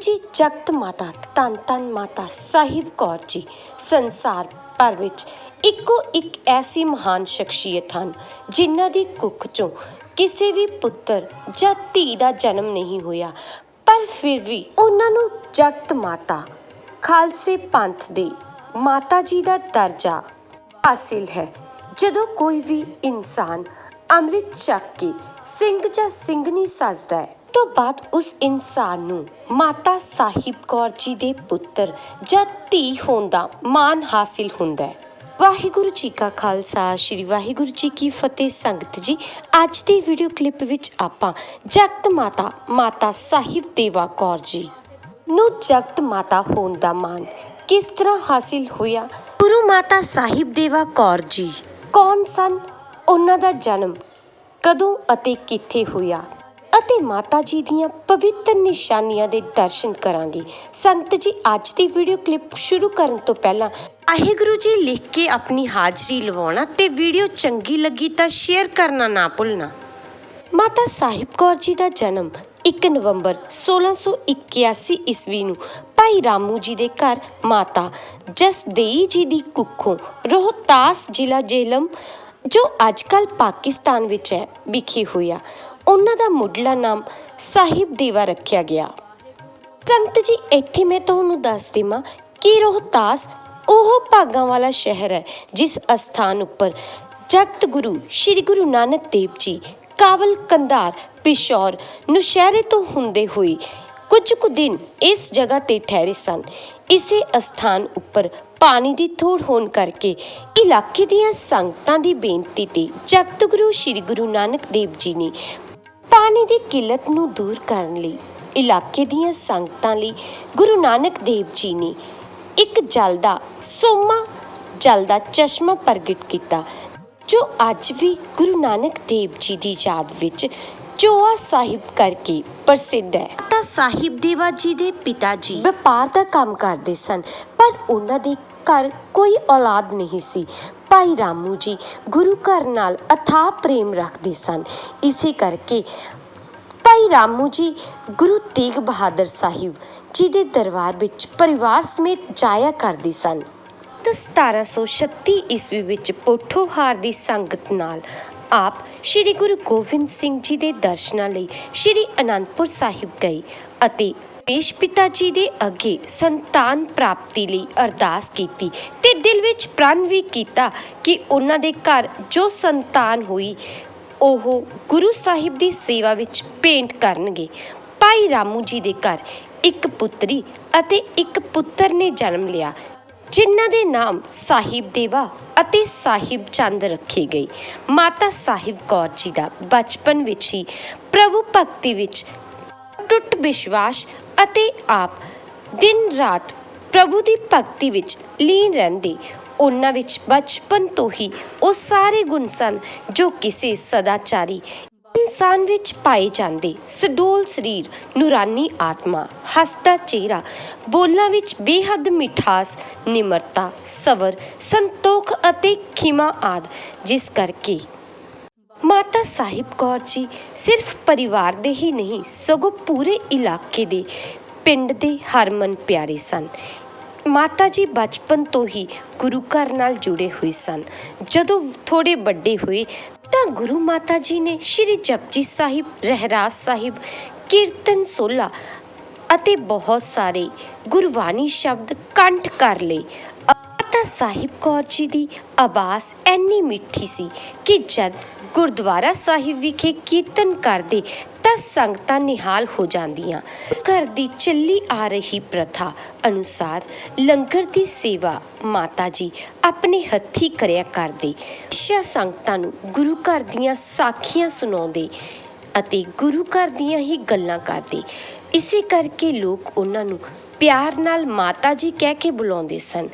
ਜੀ, ਜਗਤ ਮਾਤਾ, ਧੰਨ ਧੰਨ ਮਾਤਾ ਸਾਹਿਬ ਕੌਰ ਜੀ, ਸੰਸਾਰ ਭਰ ਵਿੱਚ ਇੱਕੋ ਇੱਕ ਐਸੀ ਮਹਾਨ ਸ਼ਖਸੀਅਤ ਹਨ, ਜਿਨ੍ਹਾਂ ਦੀ ਕੁੱਖ ਚੋਂ ਕਿਸੇ ਵੀ ਪੁੱਤਰ ਜਾਂ ਧੀ ਦਾ ਜਨਮ ਨਹੀਂ ਹੋਇਆ, ਪਰ ਫਿਰ ਵੀ ਉਹਨਾਂ ਨੂੰ ਜਗਤ ਮਾਤਾ, ਖਾਲਸੇ ਪੰਥ ਦੇ ਮਾਤਾ ਜੀ ਦਾ ਦਰਜਾ ਹਾਸਿਲ ਹੈ। ਜਦੋਂ ਕੋਈ ਵੀ ਇਨਸਾਨ ਅੰਮ੍ਰਿਤ ਛਕ ਕੇ ਸਿੰਘ ਜਾਂ ਸਿੰਘਣੀ ਸਜਦਾ ਹੈ ਤੋਂ ਬਾਅਦ ਉਸ ਇਨਸਾਨ ਨੂੰ ਮਾਤਾ ਸਾਹਿਬ ਕੌਰ ਜੀ ਦੇ ਪੁੱਤਰ ਜਾਂ ਧੀ ਹੋਣ ਦਾ ਮਾਣ ਹਾਸਿਲ ਹੁੰਦਾ ਹੈ। ਵਾਹਿਗੁਰੂ ਜੀ ਕਾ ਖਾਲਸਾ, ਸ੍ਰੀ ਵਾਹਿਗੁਰੂ ਜੀ ਕੀ ਫਤਿਹ। ਸੰਗਤ ਜੀ, ਅੱਜ ਦੀ ਵੀਡੀਓ ਕਲਿੱਪ ਵਿੱਚ ਆਪਾਂ ਜਗਤ ਮਾਤਾ ਮਾਤਾ ਸਾਹਿਬ ਦੇਵਾ ਕੌਰ ਜੀ ਨੂੰ ਜਗਤ ਮਾਤਾ ਹੋਣ ਦਾ ਮਾਣ ਕਿਸ ਤਰ੍ਹਾਂ ਹਾਸਿਲ ਹੋਇਆ? ਗੁਰੂ ਮਾਤਾ ਸਾਹਿਬ ਦੇਵਾ ਕੌਰ ਜੀ ਕੌਣ ਸਨ? ਉਹਨਾਂ ਦਾ ਜਨਮ ਕਦੋਂ ਅਤੇ ਕਿੱਥੇ ਹੋਇਆ? ਅਤੇ ਮਾਤਾ ਜੀ ਦੀਆਂ ਪਵਿੱਤਰ ਨਿਸ਼ਾਨੀਆਂ ਦੇ ਦਰਸ਼ਨ ਕਰਾਂਗੇ। ਸੰਗਤ ਜੀ, ਅੱਜ ਦੀ ਵੀਡੀਓ ਕਲਿੱਪ ਸ਼ੁਰੂ ਕਰਨ ਤੋਂ ਪਹਿਲਾਂ ਵਾਹਿਗੁਰੂ ਜੀ ਲਿਖ ਕੇ ਆਪਣੀ ਹਾਜ਼ਰੀ ਲਵਾਉਣਾ ਤੇ ਵੀਡੀਓ ਚੰਗੀ ਲੱਗੀ ਤਾਂ ਸ਼ੇਅਰ ਕਰਨਾ ਨਾ ਭੁੱਲਣਾ। ਮਾਤਾ ਸਾਹਿਬ ਕੌਰ ਜੀ ਦਾ ਜਨਮ 1 ਨਵੰਬਰ 1681 ਈਸਵੀ ਨੂੰ ਭਾਈ ਰਾਮੂ ਜੀ ਦੇ ਘਰ ਮਾਤਾ ਜਸਦੇਈ ਜੀ ਦੀ ਕੁੱਖੋਂ ਰੋਹਤਾਸ ਜ਼ਿਲ੍ਹਾ ਜੇਹਲਮ ਜੋ ਅੱਜਕੱਲ ਪਾਕਿਸਤਾਨ ਵਿੱਚ ਹੈ, ਵਿਖੇ ਹੋਇਆ। ਉਹਨਾਂ ਦਾ ਮੁੱਢਲਾ ਨਾਮ ਸਾਹਿਬ ਦੇਵਾ ਰੱਖਿਆ ਗਿਆ। ਸੰਗਤ ਜੀ, ਇੱਥੇ ਮੈਂ ਤੁਹਾਨੂੰ ਦੱਸ ਦੇਵਾਂ ਕਿ ਰੋਹਤਾਸ ਉਹ ਭਾਗਾਂ ਵਾਲਾ ਸ਼ਹਿਰ ਹੈ, ਜਿਸ ਅਸਥਾਨ ਉੱਪਰ ਜਗਤ ਗੁਰੂ ਸ੍ਰੀ ਗੁਰੂ ਨਾਨਕ ਦੇਵ ਜੀ ਕਾਬਲ ਕੰਧਾਰ, ਪਿਸ਼ੌਰ ਨੁਸ਼ਹਿਰੇ ਤੋਂ ਹੁੰਦੇ ਹੋਏ ਕੁਝ ਕੁ ਦਿਨ ਇਸ ਜਗ੍ਹਾ ਤੇ ਠਹਿਰੇ ਸਨ। ਇਸੇ ਅਸਥਾਨ ਉੱਪਰ ਪਾਣੀ ਦੀ ਥੋੜ ਹੋਣ ਕਰਕੇ ਇਲਾਕੇ ਦੀਆਂ ਸੰਗਤਾਂ ਦੀ ਬੇਨਤੀ ਤੇ ਜਗਤ ਗੁਰੂ ਸ੍ਰੀ ਗੁਰੂ ਨਾਨਕ ਦੇਵ ਜੀ ਨੇ ਪਾਣੀ ਦੀ ਕਿੱਲਤ ਨੂੰ ਦੂਰ ਕਰਨ ਲਈ ਇਲਾਕੇ ਦੀਆਂ ਸੰਗਤਾਂ ਲਈ ਗੁਰੂ ਨਾਨਕ ਦੇਵ ਜੀ ਨੇ ਇੱਕ ਜਲ ਦਾ ਸੋਮਾ ਜਲ ਦਾ ਚਸ਼ਮਾ ਪ੍ਰਗਟ ਕੀਤਾ ਜੋ ਅੱਜ ਵੀ ਗੁਰੂ ਨਾਨਕ ਦੇਵ ਜੀ ਦੀ ਯਾਦ ਵਿੱਚ ਚੋਆ ਸਾਹਿਬ ਕਰਕੇ ਪ੍ਰਸਿੱਧ ਹੈ। ਤਾਂ ਸਾਹਿਬ ਦੇਵਾ ਜੀ ਦੇ ਪਿਤਾ ਜੀ। ਵਪਾਰ ਦਾ ਕੰਮ ਕਰਦੇ ਸਨ ਪਰ ਉਹਨਾਂ ਦੇ ਘਰ ਕੋਈ ਔਲਾਦ ਨਹੀਂ ਸੀ। ਭਾਈ ਰਾਮੂ ਜੀ ਗੁਰੂ ਘਰ ਨਾਲ ਅਥਾਹ ਪ੍ਰੇਮ ਰੱਖਦੇ ਸਨ। ਇਸੇ ਕਰਕੇ ਭਾਈ ਰਾਮੂ ਜੀ ਗੁਰੂ ਤੇਗ ਬਹਾਦਰ ਸਾਹਿਬ ਜੀ ਦੇ ਦਰਬਾਰ ਵਿੱਚ ਪਰਿਵਾਰ ਸਮੇਤ ਜਾਇਆ ਕਰਦੇ ਸਨ। ਤਾਂ 1736 ਈਸਵੀ ਵਿੱਚ ਪੋਠੋਹਾਰ ਦੀ ਸੰਗਤ ਨਾਲ ਆਪ ਸ੍ਰੀ ਗੁਰੂ ਗੋਬਿੰਦ ਸਿੰਘ ਜੀ ਦੇ ਦਰਸ਼ਨਾਂ ਲਈ ਸ੍ਰੀ ਅਨੰਦਪੁਰ ਸਾਹਿਬ ਗਏ ਅਤੇ ਪੇਸ਼ ਪਿਤਾ ਜੀ ਦੇ ਅੱਗੇ ਸੰਤਾਨ ਪ੍ਰਾਪਤੀ ਲਈ ਅਰਦਾਸ ਕੀਤੀ ਤੇ ਦਿਲ ਵਿੱਚ ਪ੍ਰਣ ਵੀ ਕੀਤਾ ਕਿ ਉਹਨਾਂ ਦੇ ਘਰ ਜੋ ਸੰਤਾਨ ਹੋਈ, ਉਹ ਗੁਰੂ ਸਾਹਿਬ ਦੀ ਸੇਵਾ ਵਿੱਚ ਭੇਂਟ ਕਰਨਗੇ। ਭਾਈ ਰਾਮੂ ਜੀ ਦੇ ਘਰ ਇੱਕ ਪੁੱਤਰੀ ਅਤੇ ਇੱਕ ਪੁੱਤਰ ਨੇ ਜਨਮ ਲਿਆ, ਜਿਨ੍ਹਾਂ ਦੇ ਨਾਮ ਸਾਹਿਬ ਦੇਵਾ ਅਤੇ ਸਾਹਿਬ ਚੰਦ ਰੱਖੇ ਗਏ। ਮਾਤਾ ਸਾਹਿਬ ਕੌਰ ਜੀ ਦਾ ਬਚਪਨ ਵਿੱਚ ਹੀ ਪ੍ਰਭੂ ਭਗਤੀ ਵਿੱਚ ਟੁੱਟ ਵਿਸ਼ਵਾਸ ਅਤੇ ਆਪ ਦਿਨ ਰਾਤ ਪ੍ਰਭੂ ਦੀ ਭਗਤੀ ਵਿੱਚ ਲੀਨ ਰਹਿੰਦੇ। ਉਹਨਾਂ ਵਿੱਚ ਬਚਪਨ ਤੋਂ ਹੀ ਉਹ ਸਾਰੇ ਗੁਣ ਸਨ ਜੋ ਕਿਸੇ ਸਦਾਚਾਰੀ ਇਨਸਾਨ ਵਿੱਚ ਪਾਏ ਜਾਂਦੇ। ਸਡੋਲ ਸਰੀਰ, ਨੂਰਾਨੀ ਆਤਮਾ, ਹਸਦਾ ਚਿਹਰਾ, ਬੋਲਾਂ ਵਿੱਚ ਬੇਹੱਦ ਮਿਠਾਸ, ਨਿਮਰਤਾ, ਸਬਰ, ਸੰਤੋਖ ਅਤੇ ਖਿਮਾ ਆਦ, ਜਿਸ ਕਰਕੇ ਮਾਤਾ ਸਾਹਿਬ ਕੌਰ ਜੀ ਸਿਰਫ ਪਰਿਵਾਰ ਦੇ ਹੀ ਨਹੀਂ, ਸਗੋਂ ਪੂਰੇ ਇਲਾਕੇ ਦੇ ਪਿੰਡ ਦੇ ਹਰਮਨ ਪਿਆਰੇ ਸਨ। ਮਾਤਾ ਜੀ ਬਚਪਨ ਤੋਂ ਹੀ ਗੁਰੂ ਘਰ ਨਾਲ ਜੁੜੇ ਹੋਏ ਸਨ। ਜਦੋਂ ਥੋੜੇ ਵੱਡੇ ਹੋਏ ਤਾਂ ਗੁਰੂ ਮਾਤਾ ਜੀ ਨੇ ਸ਼੍ਰੀ ਜਪਜੀ ਸਾਹਿਬ, ਰਹਿਰਾਸ ਸਾਹਿਬ, ਕੀਰਤਨ ਸੋਲਾ ਅਤੇ ਬਹੁਤ ਸਾਰੇ ਗੁਰਬਾਣੀ ਸ਼ਬਦ ਕੰਠ ਕਰ ਲਏ। ਮਾਤਾ ਸਾਹਿਬ ਕੌਰ ਜੀ ਦੀ ਆਵਾਜ਼ ਐਨੀ ਮਿੱਠੀ ਸੀ ਕਿ ਜਦ ਗੁਰਦੁਆਰਾ ਸਾਹਿਬ ਵਿਖੇ ਕੀਰਤਨ ਕਰਦੇ ਤਾਂ ਸੰਗਤਾਂ ਨਿਹਾਲ ਹੋ ਜਾਂਦੀਆਂ। ਘਰ ਦੀ ਚੱਲੀ ਆ ਰਹੀ ਪ੍ਰਥਾ ਅਨੁਸਾਰ ਲੰਗਰ ਦੀ ਸੇਵਾ ਮਾਤਾ ਜੀ ਆਪਣੇ ਹੱਥੀ ਕਰਿਆ ਕਰਦੇ। ਸ਼ਾ ਸੰਗਤਾਂ ਨੂੰ ਗੁਰੂ ਘਰ ਦੀਆਂ ਸਾਖੀਆਂ ਸੁਣਾਉਂਦੇ ਅਤੇ ਗੁਰੂ ਘਰ ਦੀਆਂ ਹੀ ਗੱਲਾਂ ਕਰਦੇ। ਇਸੇ ਕਰਕੇ ਲੋਕ ਉਹਨਾਂ ਨੂੰ ਪਿਆਰ ਨਾਲ ਮਾਤਾ ਜੀ ਕਹਿ ਕੇ ਬੁਲਾਉਂਦੇ ਸਨ।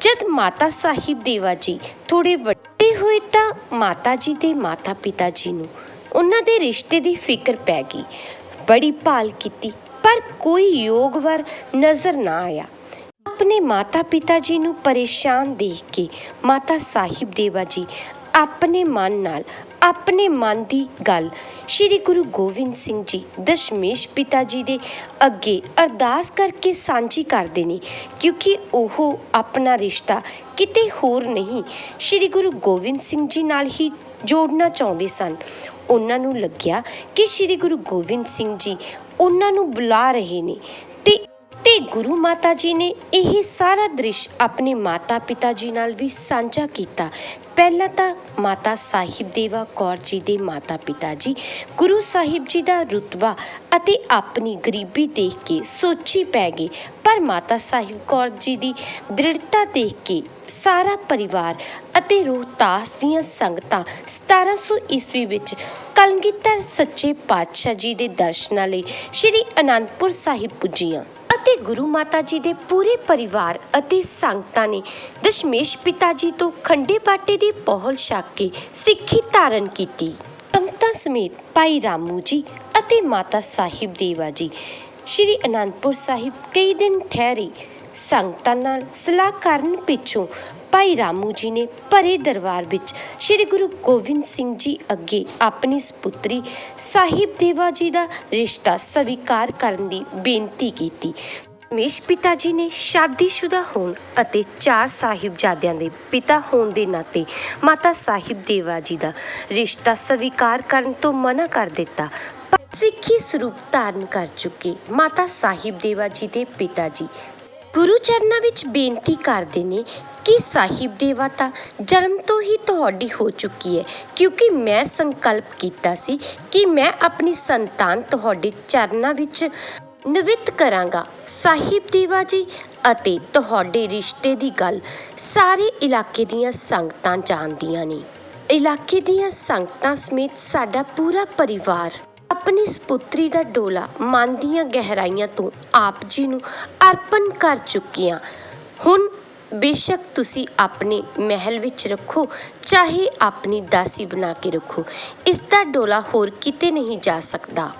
ਜਦ ਮਾਤਾ ਸਾਹਿਬ ਦੇਵਾ ਜੀ ਥੋੜੇ ਵੱਡੇ ਹੋਏ ਤਾਂ ਮਾਤਾ ਜੀ ਦੇ ਮਾਤਾ ਪਿਤਾ ਜੀ ਨੂੰ ਉਹਨਾਂ ਦੇ ਰਿਸ਼ਤੇ ਦੀ ਫਿਕਰ ਪੈ ਗਈ। ਬੜੀ ਭਾਲ ਕੀਤੀ, ਪਰ ਕੋਈ ਯੋਗ ਵਰ ਨਜ਼ਰ ਨਾ ਆਇਆ। ਆਪਣੇ ਮਾਤਾ ਪਿਤਾ ਜੀ ਨੂੰ ਪਰੇਸ਼ਾਨ ਦੇਖ ਕੇ ਮਾਤਾ ਸਾਹਿਬ ਦੇਵਾ ਜੀ ਆਪਣੇ ਮਨ ਨਾਲ, ਆਪਣੇ ਮਨ ਦੀ ਗੱਲ। ਸ੍ਰੀ ਗੁਰੂ ਗੋਬਿੰਦ ਸਿੰਘ ਜੀ, ਦਸ਼ਮੇਸ਼ ਪਿਤਾ ਜੀ ਦੇ ਅੱਗੇ ਅਰਦਾਸ ਕਰਕੇ ਸਾਂਝੀ ਕਰਦੇ ਨੇ, ਕਿਉਂਕਿ ਉਹ ਆਪਣਾ ਰਿਸ਼ਤਾ ਕਿਤੇ ਹੋਰ ਨਹੀਂ ਸ੍ਰੀ ਗੁਰੂ ਗੋਬਿੰਦ ਸਿੰਘ ਜੀ ਨਾਲ ਹੀ ਜੋੜਨਾ ਚਾਹੁੰਦੇ ਸਨ। ਉਹਨਾਂ ਨੂੰ ਲੱਗਿਆ ਕਿ ਸ੍ਰੀ ਗੁਰੂ ਗੋਬਿੰਦ ਸਿੰਘ ਜੀ ਉਹਨਾਂ ਨੂੰ ਬੁਲਾ ਰਹੇ ਨੇ। ਤੇ ਗੁਰੂ ਮਾਤਾ ਜੀ ਨੇ ਇਹ ਸਾਰਾ ਦ੍ਰਿਸ਼ ਆਪਣੇ ਮਾਤਾ ਪਿਤਾ ਜੀ ਨਾਲ ਵੀ ਸਾਂਝਾ ਕੀਤਾ। ਪਹਿਲਾਂ ਤਾਂ ਮਾਤਾ ਸਾਹਿਬ ਦੇਵਾ ਕੌਰ ਜੀ ਦੇ ਮਾਤਾ ਪਿਤਾ ਜੀ, ਗੁਰੂ ਸਾਹਿਬ ਜੀ ਦਾ ਰੁਤਬਾ ਅਤੇ ਆਪਣੀ ਗਰੀਬੀ ਦੇਖ ਕੇ ਸੋਚੀ ਪੈ ਗਏ। ਪਰ ਮਾਤਾ ਸਾਹਿਬ ਕੌਰ ਜੀ ਦੀ ਦ੍ਰਿੜਤਾ ਦੇਖ ਕੇ ਸਾਰਾ ਪਰਿਵਾਰ ਅਤੇ ਰੋਹਤਾਸ ਦੀਆਂ ਸੰਗਤਾਂ 1700 ਈਸਵੀ ਵਿੱਚ ਕਲਗੀਧਰ ਸੱਚੇ ਪਾਤਸ਼ਾਹ ਜੀ ਦੇ ਦਰਸ਼ਨਾਂ ਲਈ ਸ੍ਰੀ ਅਨੰਦਪੁਰ ਸਾਹਿਬ ਪੁੱਜੀਆਂ। ਅਤੇ ਗੁਰੂ ਮਾਤਾ ਜੀ ਦੇ ਪੂਰੇ ਪਰਿਵਾਰ ਅਤੇ ਸੰਗਤਾਂ ਨੇ ਦਸ਼ਮੇਸ਼ ਪਿਤਾ ਜੀ ਤੋਂ ਖੰਡੇ ਬਾਟੇ ਦੀ ਪਹੁਲ ਛਕ ਕੇ ਸਿੱਖੀ ਧਾਰਨ ਕੀਤੀ। ਸੰਗਤਾਂ ਸਮੇਤ ਭਾਈ ਰਾਮੂ ਜੀ ਅਤੇ ਮਾਤਾ ਸਾਹਿਬ ਦੇਵਾ ਜੀ, ਸ਼੍ਰੀ ਅਨੰਦਪੁਰ ਸਾਹਿਬ ਕਈ ਦਿਨ ਠਹਿਰੇ। ਸੰਗਤਾਂ ਨਾਲ ਸਲਾਹ ਕਰਨ ਪਿੱਛੋਂ ਭਾਈ ਰਾਮੂ ਜੀ ਨੇ ਭਰੇ ਦਰਬਾਰ ਵਿੱਚ ਸ੍ਰੀ ਗੁਰੂ ਗੋਬਿੰਦ ਸਿੰਘ ਜੀ ਅੱਗੇ ਆਪਣੀ ਸਪੁੱਤਰੀ ਸਾਹਿਬ ਦੇਵਾ ਜੀ ਦਾ ਰਿਸ਼ਤਾ ਸਵੀਕਾਰ ਕਰਨ ਦੀ ਬੇਨਤੀ ਕੀਤੀ। ਮੇਸ਼ ਪਿਤਾ ਜੀ ਨੇ ਸ਼ਾਦੀशुदा ਹੋਣ ਅਤੇ ਚਾਰ ਸਾਹਿਬਜ਼ਾਦਿਆਂ ਦੇ ਪਿਤਾ ਹੋਣ ਦੇ ਨਾਤੇ ਮਾਤਾ ਸਾਹਿਬ ਦੇਵਾ ਜੀ ਦਾ ਰਿਸ਼ਤਾ ਸਵੀਕਾਰ ਕਰਨ ਤੋਂ ਮਨਾ ਕਰ ਦਿੱਤਾ। ਸਿੱਖੀ ਸਰੂਪ ਧਾਰਨ ਕਰ ਚੁੱਕੇ ਮਾਤਾ ਸਾਹਿਬ ਦੇਵਾ ਜੀ ਦੇ ਪਿਤਾ ਜੀ ਗੁਰੂ ਚਰਨਾਂ ਵਿੱਚ ਬੇਨਤੀ ਕਰਦੇ ਨੇ ਕਿ ਸਾਹਿਬ ਦੇਵਾ ਤਾਂ ਜਨਮ ਤੋਂ ਹੀ ਤੁਹਾਡੀ ਹੋ ਚੁੱਕੀ ਹੈ, ਕਿਉਂਕਿ ਮੈਂ ਸੰਕਲਪ ਕੀਤਾ ਸੀ ਕਿ ਮੈਂ ਆਪਣੀ ਸੰਤਾਨ ਤੁਹਾਡੇ ਚਰਨਾਂ ਵਿੱਚ ਨਿਵਿਤ ਕਰਾਂਗਾ। ਸਾਹਿਬ ਦੇਵਾ ਜੀ ਅਤੇ ਤੁਹਾਡੇ ਰਿਸ਼ਤੇ ਦੀ ਗੱਲ ਸਾਰੇ ਇਲਾਕੇ ਦੀਆਂ ਸੰਗਤਾਂ ਜਾਣਦੀਆਂ ਨੇ। ਇਲਾਕੇ ਦੀਆਂ ਸੰਗਤਾਂ ਸਮੇਤ ਸਾਡਾ ਪੂਰਾ ਪਰਿਵਾਰ ਆਪਣੀ ਸਪੁੱਤਰੀ ਦਾ ਡੋਲਾ ਮਨ ਦੀਆਂ ਗਹਿਰਾਈਆਂ ਤੋਂ ਆਪ ਜੀ ਨੂੰ ਅਰਪਣ ਕਰ ਚੁੱਕੀਆਂ। ਹੁਣ ਬੇਸ਼ੱਕ ਤੁਸੀਂ ਆਪਣੇ ਮਹਿਲ ਵਿੱਚ ਰੱਖੋ, ਚਾਹੇ ਆਪਣੀ ਦਾਸੀ ਬਣਾ ਕੇ ਰੱਖੋ। ਇਸ ਦਾ ਡੋਲਾ ਹੋਰ ਕਿਤੇ ਨਹੀਂ ਜਾ ਸਕਦਾ।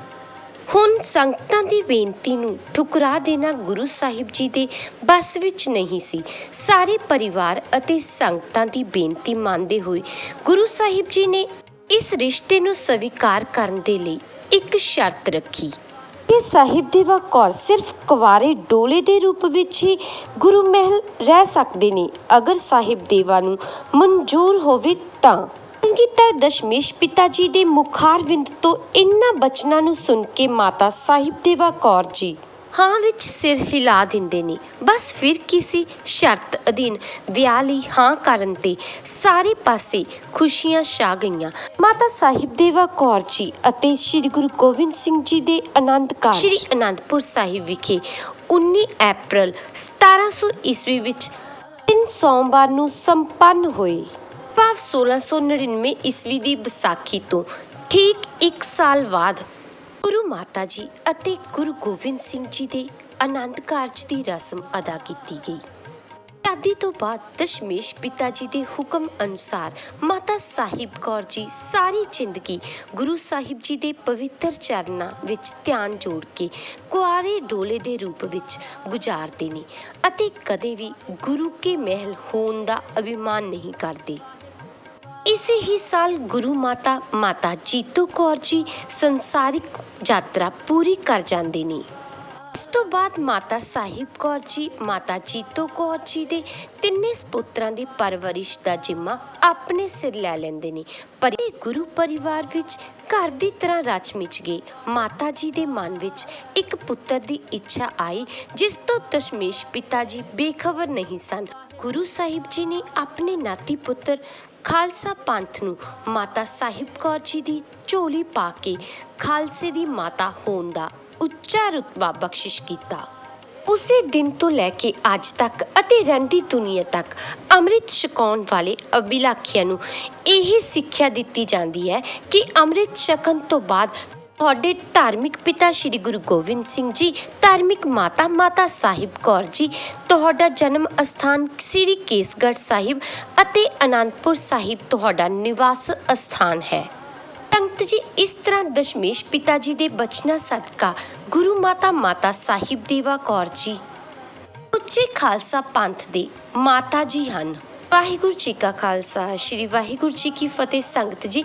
ਹੁਣ ਸੰਗਤਾਂ ਦੀ ਬੇਨਤੀ ਨੂੰ ਠੁਕਰਾ ਦੇਣਾ ਗੁਰੂ ਸਾਹਿਬ ਜੀ ਦੇ ਬਸ ਵਿੱਚ ਨਹੀਂ ਸੀ। ਸਾਰੇ ਪਰਿਵਾਰ ਅਤੇ ਸੰਗਤਾਂ ਦੀ ਬੇਨਤੀ ਮੰਨਦੇ ਹੋਏ ਗੁਰੂ ਸਾਹਿਬ ਜੀ ਨੇ ਇਸ ਰਿਸ਼ਤੇ ਨੂੰ ਸਵੀਕਾਰ ਕਰਨ ਦੇ ਲਈ ਇੱਕ ਸ਼ਰਤ ਰੱਖੀ। ਇਹ ਸਾਹਿਬ ਦੇਵਾ ਕੌਰ ਸਿਰਫ ਕੁਵਾਰੇ ਡੋਲੇ ਦੇ ਰੂਪ ਵਿੱਚ ਹੀ ਗੁਰੂ ਮਹਿਲ ਰਹਿ ਸਕਦੇ ਨੇ। ਅਗਰ ਸਾਹਿਬ ਦੇਵਾ ਨੂੰ ਮਨਜ਼ੂਰ ਹੋਵੇ ਤਾਂ। ਕਲਗੀਧਰ ਦਸ਼ਮੇਸ਼ ਪਿਤਾ ਜੀ ਦੇ ਮੁਖਾਰਵਿੰਦ ਤੋਂ ਇਨ੍ਹਾਂ ਬਚਨਾਂ ਨੂੰ ਸੁਣ ਕੇ ਮਾਤਾ ਸਾਹਿਬ ਦੇਵਾ ਕੌਰ ਜੀ ਹਾਂ ਵਿੱਚ ਸਿਰ ਹਿਲਾ ਦਿੰਦੇ ਨੇ। ਬਸ ਫਿਰ ਕਿਸੇ ਸ਼ਰਤ ਅਧੀਨ ਵਿਆਹ ਲਈ ਹਾਂ ਕਰਨ ਤੇ ਸਾਰੇ ਪਾਸੇ ਖੁਸ਼ੀਆਂ ਛਾ ਗਈਆਂ। ਮਾਤਾ ਸਾਹਿਬ ਦੇਵਾ ਕੌਰ ਜੀ ਅਤੇ ਸ੍ਰੀ ਗੁਰੂ ਗੋਬਿੰਦ ਸਿੰਘ ਜੀ ਦੇ ਆਨੰਦ ਕਾਰਜ। ਸ੍ਰੀ ਅਨੰਦਪੁਰ ਸਾਹਿਬ ਵਿਖੇ 19 ਅਪ੍ਰੈਲ 1700 ਈਸਵੀ ਵਿੱਚ ਤਿੰਨ ਸੋਮਵਾਰ ਨੂੰ ਸੰਪੰਨ ਹੋਏ। ਭਾਵ 1699 ਈਸਵੀ ਦੀ ਵਿਸਾਖੀ ਤੋਂ ਠੀਕ 1 ਸਾਲ ਬਾਅਦ ਗੁਰੂ ਮਾਤਾ ਜੀ ਅਤੇ ਗੁਰੂ ਗੋਬਿੰਦ ਸਿੰਘ ਜੀ ਦੇ ਆਨੰਦ ਕਾਰਜ ਦੀ ਰਸਮ ਅਦਾ ਕੀਤੀ ਗਈ। ਸ਼ਾਦੀ ਤੋਂ ਬਾਅਦ ਦਸ਼ਮੇਸ਼ ਪਿਤਾ ਜੀ ਦੇ ਹੁਕਮ ਅਨੁਸਾਰ ਮਾਤਾ ਸਾਹਿਬ ਕੌਰ ਜੀ ਸਾਰੀ ਜ਼ਿੰਦਗੀ ਗੁਰੂ ਸਾਹਿਬ ਜੀ ਦੇ ਪਵਿੱਤਰ ਚਰਨਾਂ ਵਿੱਚ ਧਿਆਨ ਜੋੜ ਕੇ ਕੁਆਰੇ ਡੋਲੇ ਦੇ ਰੂਪ ਵਿੱਚ ਗੁਜ਼ਾਰਦੇ ਨੇ ਅਤੇ ਕਦੇ ਵੀ ਗੁਰੂ ਕੇ ਮਹਿਲ ਹੋਣ ਦਾ ਅਭਿਮਾਨ ਨਹੀਂ ਕਰਦੇ। ਇਸੇ ਹੀ ਸਾਲ ਗੁਰੂ ਮਾਤਾ ਮਾਤਾ ਜੀਤੋ ਕੌਰ ਜੀ ਸੰਸਾਰਿਕ ਯਾਤਰਾ ਪੂਰੀ ਕਰ ਜਾਂਦੇ ਨੇ। ਇਸ ਤੋਂ ਬਾਅਦ ਮਾਤਾ ਸਾਹਿਬ ਕੌਰ ਜੀ, ਮਾਤਾ ਜੀਤੋ ਕੌਰ ਜੀ ਦੇ ਤਿੰਨੇ ਸਪੁੱਤਰਾਂ ਦੀ ਪਰਵਰਿਸ਼ ਦਾ ਜਿੰਮਾ ਆਪਣੇ ਸਿਰ ਲੈ ਲੈਂਦੇ ਨੇ। ਪਰ ਇਹ ਗੁਰੂ ਪਰਿਵਾਰ ਵਿੱਚ ਘਰ ਦੀ ਤਰ੍ਹਾਂ ਰਚ ਮਿਚ ਗਏ। ਮਾਤਾ ਜੀ ਦੇ ਮਨ ਵਿੱਚ ਇੱਕ ਪੁੱਤਰ ਦੀ ਇੱਛਾ ਆਈ, ਜਿਸ ਤੋਂ ਦਸ਼ਮੇਸ਼ ਪਿਤਾ ਜੀ ਬੇਖਬਰ ਨਹੀਂ ਸਨ। ਗੁਰੂ ਸਾਹਿਬ ਜੀ ਨੇ ਆਪਣੇ ਨਾਤੀ ਪੁੱਤਰ ਖਾਲਸਾ ਪੰਥ ਨੂੰ ਮਾਤਾ ਸਾਹਿਬ ਕੌਰ ਜੀ ਦੀ ਝੋਲੀ ਪਾ ਕੇ ਖਾਲਸੇ ਦੀ ਮਾਤਾ ਹੋਣ ਦਾ ਉੱਚਾ ਰੁਤਬਾ ਬਖਸ਼ਿਸ਼ ਕੀਤਾ। ਉਸੇ ਦਿਨ ਤੋਂ ਲੈ ਕੇ ਅੱਜ ਤੱਕ ਅਤੇ ਰਹਿੰਦੀ ਦੁਨੀਆ ਤੱਕ ਅੰਮ੍ਰਿਤ ਛਕਾਉਣ ਵਾਲੇ ਅਭਿਲਾਖੀਆਂ ਨੂੰ ਇਹ ਸਿੱਖਿਆ ਦਿੱਤੀ ਜਾਂਦੀ ਹੈ ਕਿ ਅੰਮ੍ਰਿਤ ਛਕਣ ਤੋਂ ਬਾਅਦ ਤੁਹਾਡੇ ਧਾਰਮਿਕ ਪਿਤਾ ਸ੍ਰੀ ਗੁਰੂ ਗੋਬਿੰਦ ਸਿੰਘ ਜੀ, ਧਾਰਮਿਕ ਮਾਤਾ ਮਾਤਾ ਸਾਹਿਬ ਕੌਰ ਜੀ, ਤੁਹਾਡਾ ਜਨਮ ਅਸਥਾਨ ਸ੍ਰੀ ਕੇਸਗੜ੍ਹ ਸਾਹਿਬ ਅਤੇ ਅਨੰਦਪੁਰ ਸਾਹਿਬ ਤੁਹਾਡਾ ਨਿਵਾਸ ਅਸਥਾਨ ਹੈ। ਸੰਗਤ ਜੀ, ਇਸ ਤਰ੍ਹਾਂ ਦਸ਼ਮੇਸ਼ ਪਿਤਾ ਜੀ ਦੇ ਬਚਨਾਂ ਸਦਕਾ ਗੁਰੂ ਮਾਤਾ ਮਾਤਾ ਸਾਹਿਬ ਦੇਵਾ ਕੌਰ ਜੀ, ਉੱਚੇ ਖਾਲਸਾ ਪੰਥ ਦੇ ਮਾਤਾ ਜੀ ਹਨ। ਵਾਹਿਗੁਰੂ ਜੀ ਕਾ ਖਾਲਸਾ, ਸ੍ਰੀ ਵਾਹਿਗੁਰੂ ਜੀ ਕੀ ਫਤਿਹ। ਸੰਗਤ ਜੀ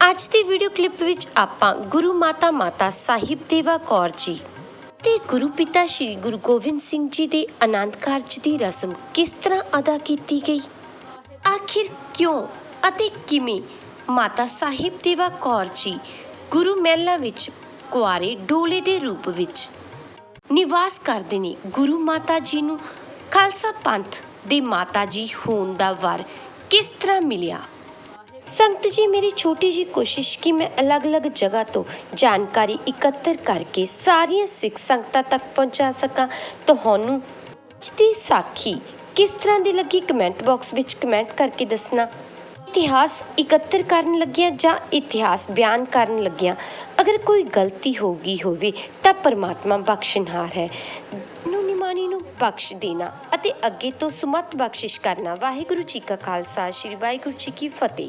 ਅੱਜ ਦੀ ਵੀਡੀਓ ਕਲਿੱਪ ਵਿੱਚ ਆਪਾਂ ਗੁਰੂ ਮਾਤਾ ਮਾਤਾ ਸਾਹਿਬ ਦੇਵਾ ਕੌਰ ਜੀ ਤੇ ਗੁਰੂ ਪਿਤਾ ਸ੍ਰੀ ਗੁਰੂ ਗੋਬਿੰਦ ਸਿੰਘ ਜੀ ਦੇ ਆਨੰਦ ਕਾਰਜ ਦੀ ਰਸਮ ਕਿਸ ਤਰ੍ਹਾਂ ਅਦਾ ਕੀਤੀ ਗਈ? ਆਖਿਰ ਕਿਉਂ ਅਤੇ ਕਿਵੇਂ ਮਾਤਾ ਸਾਹਿਬ ਦੇਵਾ ਕੌਰ ਜੀ ਗੁਰੂ ਮਹਿਲਾਂ ਵਿੱਚ ਕੁਆਰੇ ਡੋਲੇ ਦੇ ਰੂਪ ਵਿੱਚ ਨਿਵਾਸ ਕਰਦੇ ਨੇ? ਗੁਰੂ ਮਾਤਾ ਜੀ ਨੂੰ ਖਾਲਸਾ ਪੰਥ ਦੇ ਮਾਤਾ ਜੀ ਹੋਣ ਦਾ ਵਰ ਕਿਸ ਤਰ੍ਹਾਂ ਮਿਲਿਆ? ਸੰਗਤ ਜੀ, ਮੇਰੀ ਛੋਟੀ ਜੀ ਕੋਸ਼ਿਸ਼ ਕਿ ਮੈਂ ਅਲੱਗ-ਅਲੱਗ ਜਗ੍ਹਾ ਤੋਂ ਜਾਣਕਾਰੀ ਇਕੱਤਰ ਕਰਕੇ ਸਾਰੀਆਂ ਸਿੱਖ ਸੰਗਤਾਂ ਤੱਕ ਪਹੁੰਚਾ ਸਕਾਂ। ਤੁਹਾਨੂੰ ਦੀ ਸਾਖੀ, ਕਿਸ ਤਰ੍ਹਾਂ ਦੀ ਲੱਗੀ? ਕਮੈਂਟ ਬਾਕਸ ਵਿੱਚ ਕਮੈਂਟ ਕਰਕੇ ਦੱਸਣਾ। ਇਤਿਹਾਸ ਇਕੱਤਰ ਕਰਨ ਲੱਗਿਆ ਜਾਂ ਇਤਿਹਾਸ ਬਿਆਨ ਕਰਨ ਲੱਗਿਆ? ਅਗਰ ਕੋਈ ਗਲਤੀ ਹੋ ਗਈ ਹੋਵੇ, ਤਾਂ ਪਰਮਾਤਮਾ ਬਖਸ਼ਣਹਾਰ ਹੈ। ਨੂੰ ਨਿਮਾਣੀ ਨੂੰ ਬਖਸ਼ ਦੇਣਾ ਅਤੇ ਅੱਗੇ ਤੋਂ ਸੁਮਤ ਬਖਸ਼ਿਸ਼ ਕਰਨਾ। ਵਾਹਿਗੁਰੂ ਜੀ ਕਾ ਖਾਲਸਾ, ਸ੍ਰੀ ਵਾਹਿਗੁਰੂ ਜੀ ਕੀ ਫਤਿਹ।